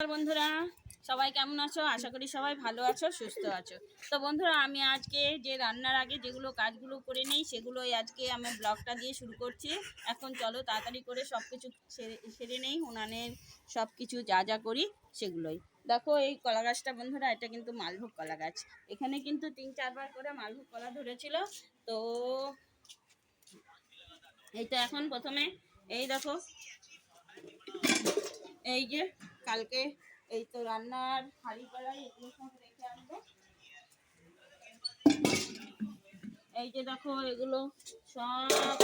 বন্ধুরা। সবাই কেমন আছো? আশা করি সবাই ভালো আছো, সুস্থ আছো। তো বন্ধুরা, আমি আজকে যে রান্নার আগে যেগুলো কাজগুলো করে নেই, সেগুলোই আজকে আমি ব্লগটা দিয়ে শুরু করছি। এখন চলো তাড়াতাড়ি করে সব কিছু সেরে নেই, উনানের সব কিছু যা যা করি সেগুলোই। দেখো, এই কলা গাছটা বন্ধুরা, এটা কিন্তু মালভোগ কলা গাছ। এখানে কিন্তু তিন চারবার করে মালভোগ কলা ধরেছিল। তো এইটা এখন প্রথমে, এই দেখো, এই যে কালকে এই তো রান্নার হাঁড়ি কড়াই এগুলো সব রেখে এই যে দেখো, এগুলো সব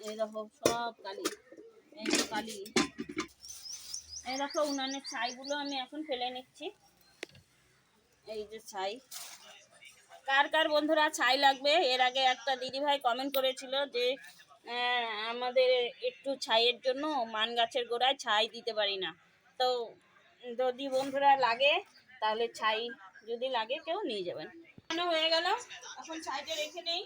এই দেখো, সব কালি। এই যে কালি। এই দেখো, উনানের ছাইগুলো আমি এখন ফেলে নিচ্ছি। এই যে ছাই। কার কার বন্ধুরা ছাই লাগবে? এর আগে একটা দিদিভাই কমেন্ট করেছিল যে আমাদের একটু ছাইয়ের জন্য মান গাছের গোড়ায় ছাই দিতে পারি না। তো যদি বন্ধুরা লাগে, তাহলে ছাই যদি লাগে, কেউ নিয়ে যাবেন। হয়ে গেল। এখন ছাইটা রেখে নেই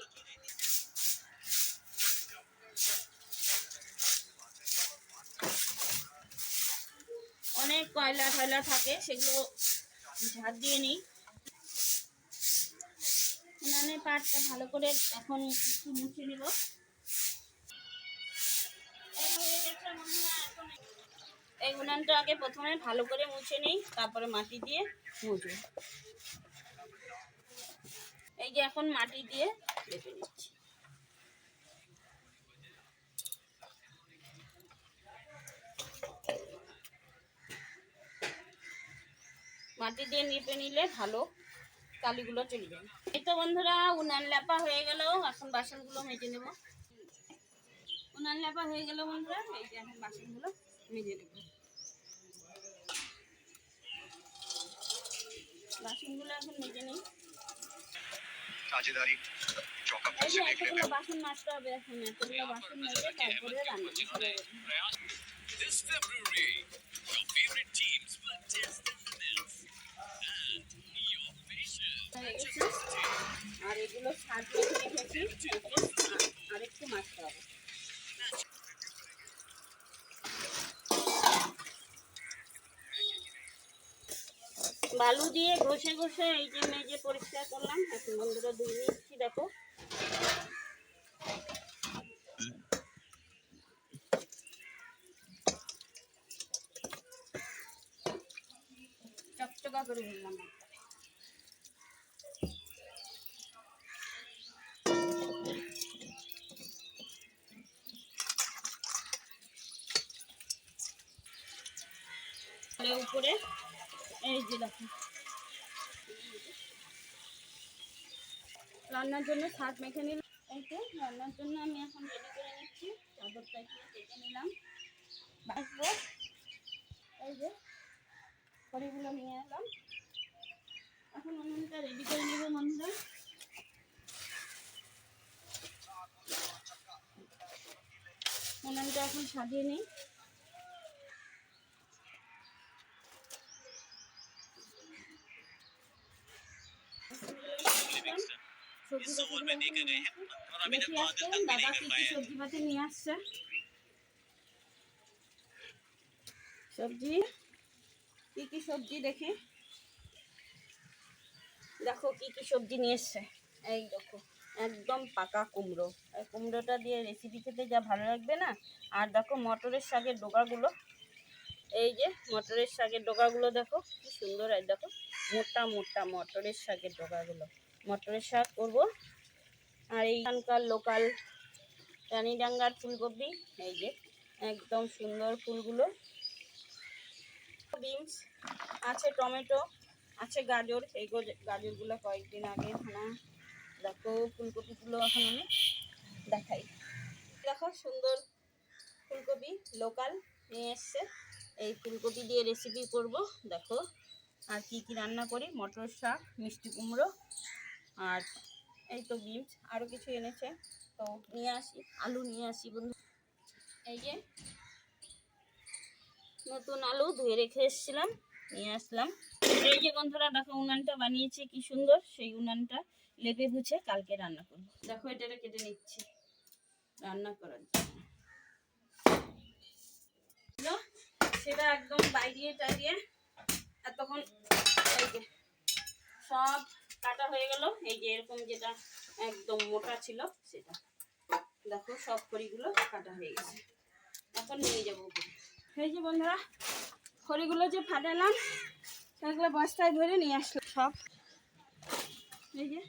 অনেক কয়লা টয়লা থাকে, সেগুলো ঝাড় দিয়ে নিই। উনানের পাটটা ভালো করে এখন একটু মুছে নিব। এই উনানটা আগে প্রথমে ভালো করে মুছে নিই, তারপরে মাটি দিয়ে মুছবো। এই যে এখন মাটি দিয়ে লেপে নিচ্ছি। মাটি দিয়ে নিপে নিলে ভালো কালিগুলো চলে যায়। এই তো বন্ধুরা, উনান লেপা হয়ে গেল, এখন বাসনগুলো মেজে নেব। উনান লেপা হয়ে গেল বন্ধুরা, এই যে এখন বাসনগুলো বাসনগুলো এখন বাসন মাজতে হবে বাসন মেজে রান্না করতে This February, your favorite teams will test the limits and your patience. আর এগুলো সাজিয়ে রেখেছি আর একটু মাজতে হবে বালু দিয়ে ঘষে ঘষে এই যে মেজে পরিষ্কার করলাম, এখন বন্ধুরা ধুয়ে নিচ্ছি দেখো। চকচকা করে উপরে এই যে রান্নার জন্য শাক মেখে নিলাম। রান্নার জন্য আমি এখন রেডি করে নিচ্ছি। চাদরটা একটু কেটে নিলাম। বাসবো এই যে, খড়িগুলো নিয়ে এলাম। এখন উনুনটা রেডি করে নেব বন্ধুরা উনুনটা এখন সাজিয়ে নিই। সবজি কি কি সবজি পাতি নিয়ে আসছে? সবজি কি কি সবজি দেখি? দেখো কি কি সবজি নিয়ে এসছে। এই দেখো একদম পাকা কুমড়ো। এই কুমড়োটা দিয়ে রেসিপি খেতে যা ভালো লাগবে না? আর দেখো মটরের শাকের ডোকাগুলো এই যে মটরের শাকের ডোকাগুলো দেখো কি সুন্দর। আর দেখো মোটা মোটা মটরের শাকের ডোকাগুলো মটরের শাক করব। আর এইখানকার লোকাল রানীডাঙ্গার ফুলকপি, এই যে, একদম সুন্দর ফুলগুলো। বিনস, আছে টমেটো, আছে গাজর, এই গজ- গাজরগুলো কয়েকদিন আগে হানা দেখো, ফুলকপিগুলো এখন আমি দেখাই। দেখো, সুন্দর ফুলকপি লোকাল নিয়ে এসছে। এই ফুলকপি দিয়ে রেসিপি করব, দেখো। আর কি কি রান্না করি, মটর শাক, মিষ্টি কুমড়ো আর এই তো বিনস আরও কিছু এনেছে। তো নিয়ে আসি, আলু নিয়ে আসি বন্ধু। এই যে নতুন আলু ধুয়ে রেখে এসেছিলাম, নিয়ে আসলাম। এই যে বন্ধুরা, দেখো উনানটা বানিয়েছে, কি সুন্দর। সেই উনানটা লেপে বুঝে কালকে রান্না করব। দেখো এটা কেটে নিচ্ছি, রান্না করার জন্য। সেটা একদম বাইরিয়ে টাইরিয়ে যে সব কাটা হয়ে গেল। এই যে এরকম যেটা একদম মোটা ছিল, সেটা। দেখো, সব খড়িগুলো কাটা হয়ে গেছে। এখন নিয়ে যাব এই যে বন্ধুরা, খড়িগুলো যে ফাটালাম, সেগুলো বস্তায় ধরে নিয়ে আসলো সব। এই যে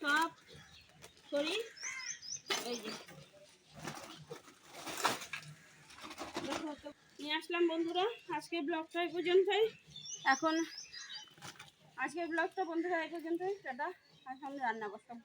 সব খড়ি, এই যে। নিয়ে আসলাম বন্ধুরা। আজকে ব্লগটা এই পর্যন্তই। এখন আজকের ব্লগটা বন্ধুরা এই পর্যন্তই টাটা। আর সামনে রান্না করতাম